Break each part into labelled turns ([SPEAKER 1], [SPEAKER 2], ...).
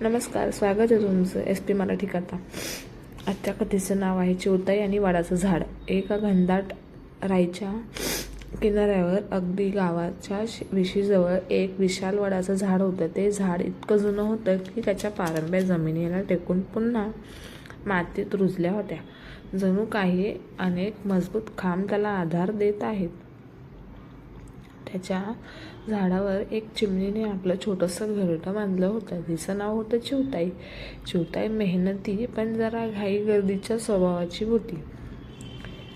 [SPEAKER 1] नमस्कार स्वागत आहे तुमचं एस पी मराठी कथा. आजच्या कथेचं नाव आहे चिवताई आणि वाडाचं झाड. एका घनदाट राईच्या किनाऱ्यावर अगदी गावाच्या शि- विशीजवळ एक विशाल वडाचं झाड होतं. ते झाड इतकं जुनं होतं की त्याच्या पारंब्या जमिनीला टेकून पुन्हा मातीत रुजल्या होत्या. जणू काही अनेक मजबूत खांब त्याला आधार देत आहेत. त्याच्या झाडावर एक चिमणीने आपलं छोटंसं घरटं बांधलं होतं. तिचं नाव होतं चिवताई. चिवताई मेहनती पण जरा घाई गर्दीच्या स्वभावाची होती.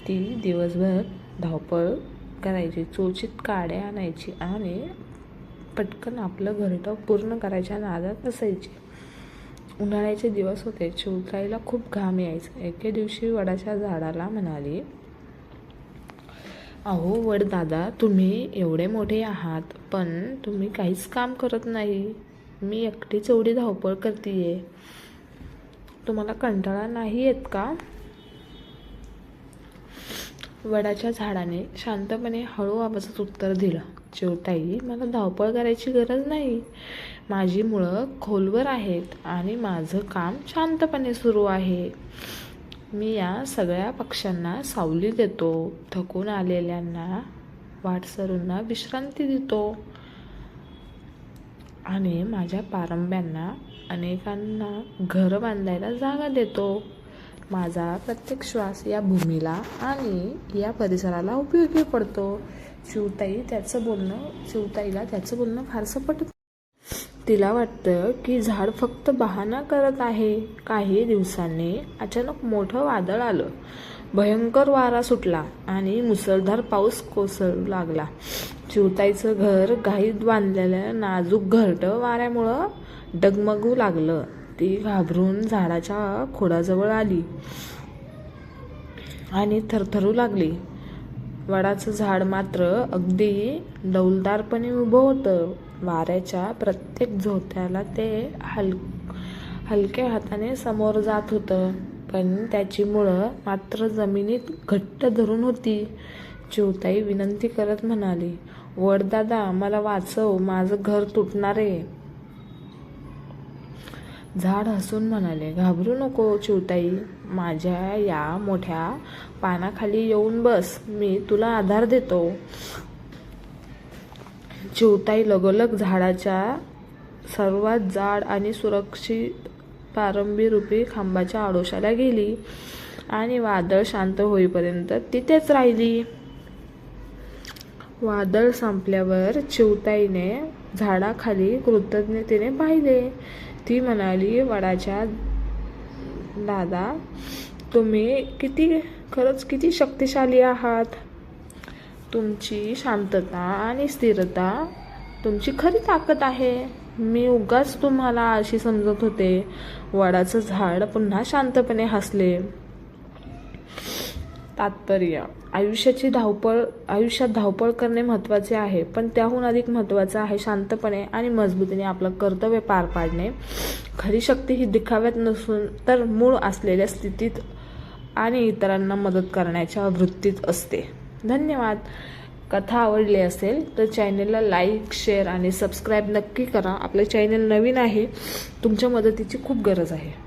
[SPEAKER 1] ती दिवसभर धावपळ करायची चोचीत काड्या आणायची आणि पटकन आपलं घरटं पूर्ण करायच्या नादात असायची उन्हाळ्याचे दिवस होते. चिवताईला खूप घाम यायचा. एके दिवशी वडाच्या झाडाला म्हणाली अहो वड दादा तुम्ही एवढे मोठे आहात पण तुम्ही काहीच काम करत नाही. मी एकटीच एवढी धावपळ करतीये. तुम्हाला कंटाळा नाही येत का? वडाच्या झाडाने शांतपणे हळू आवाजात उत्तर दिलं. चिवताई मला धावपळ करायची गरज नाही. माझी मुळं खोलवर आहेत आणि माझं काम शांतपणे सुरू आहे. मी या सगळ्या पक्ष्यांना सावली देतो थकून आलेल्यांना वाटसरूंना विश्रांती देतो. आणि माझ्या पारंब्यांना अनेकांना घर बांधायला जागा देतो. माझा प्रत्येक श्वास या भूमीला आणि या परिसराला उपयोगी पडतो. शिवताई त्याचं बोलणं शिवताईला त्याचं बोलणं फारसं पटत तिला वाटतं की झाड फक्त बहाणा करत आहे. काही दिवसांनी अचानक मोठं वादळ आलं. भयंकर वारा सुटला आणि मुसळधार पाऊस कोसळू लागला. चिवताईचं घर घाईत बांधलेलं नाजूक घरटं वाऱ्यामुळं डगमगू लागलं. ती घाबरून झाडाच्या खोडाजवळ आली आणि थरथरू लागली. वडाचं झाड मात्र अगदी डौलदारपणे उभं होतं. वाऱ्याच्या प्रत्येक झोत्याला ते हल हलक्या हाताने समोर जात होतं. पण त्याची मुळं मात्र जमिनीत घट्ट धरून होती. चिवताई विनंती करत म्हणाली वडदादा मला वाचव माझं घर तुटणार आहे. झाड हसून म्हणाले घाबरू नको चिवताई माझ्या या मोठ्या पानाखाली येऊन बस मी तुला आधार देतो. चिवताई लगोलग झाडाच्या सर्वात जाड आणि सुरक्षित प्रारंभी रूपी खांबाच्या आडोशाला गेली आणि वादळ शांत होईपर्यंत तिथेच राहिली. वादळ संपल्यावर चिवताईने झाडाखाली कृतज्ञतेने पाहिले. ती म्हणाली वडाच्या दादा तुम्ही किती खरंच किती शक्तिशाली आहात. तुमची शांतता आणि स्थिरता तुमची खरी ताकद आहे. मी उगाच तुम्हाला अशी समजत होते. वडाचं झाड पुन्हा शांतपणे हसले. तात्पर्य. आयुष्याची धावपळ आयुष्यात धावपळ करणे महत्त्वाचे आहे पण त्याहून अधिक महत्त्वाचं आहे शांतपणे आणि मजबूतीने आपलं कर्तव्य पार पाडणे. खरी शक्ती ही दिखाव्यात नसून तर मूळ असलेल्या स्थितीत आणि इतरांना मदत करण्याच्या वृत्तीत असते. धन्यवाद. कथा आवडली असेल तर चॅनलला लाईक शेअर आणि सबस्क्राईब नक्की करा. आपलं चॅनल नवीन आहे तुमच्या मदतीची खूप गरज आहे.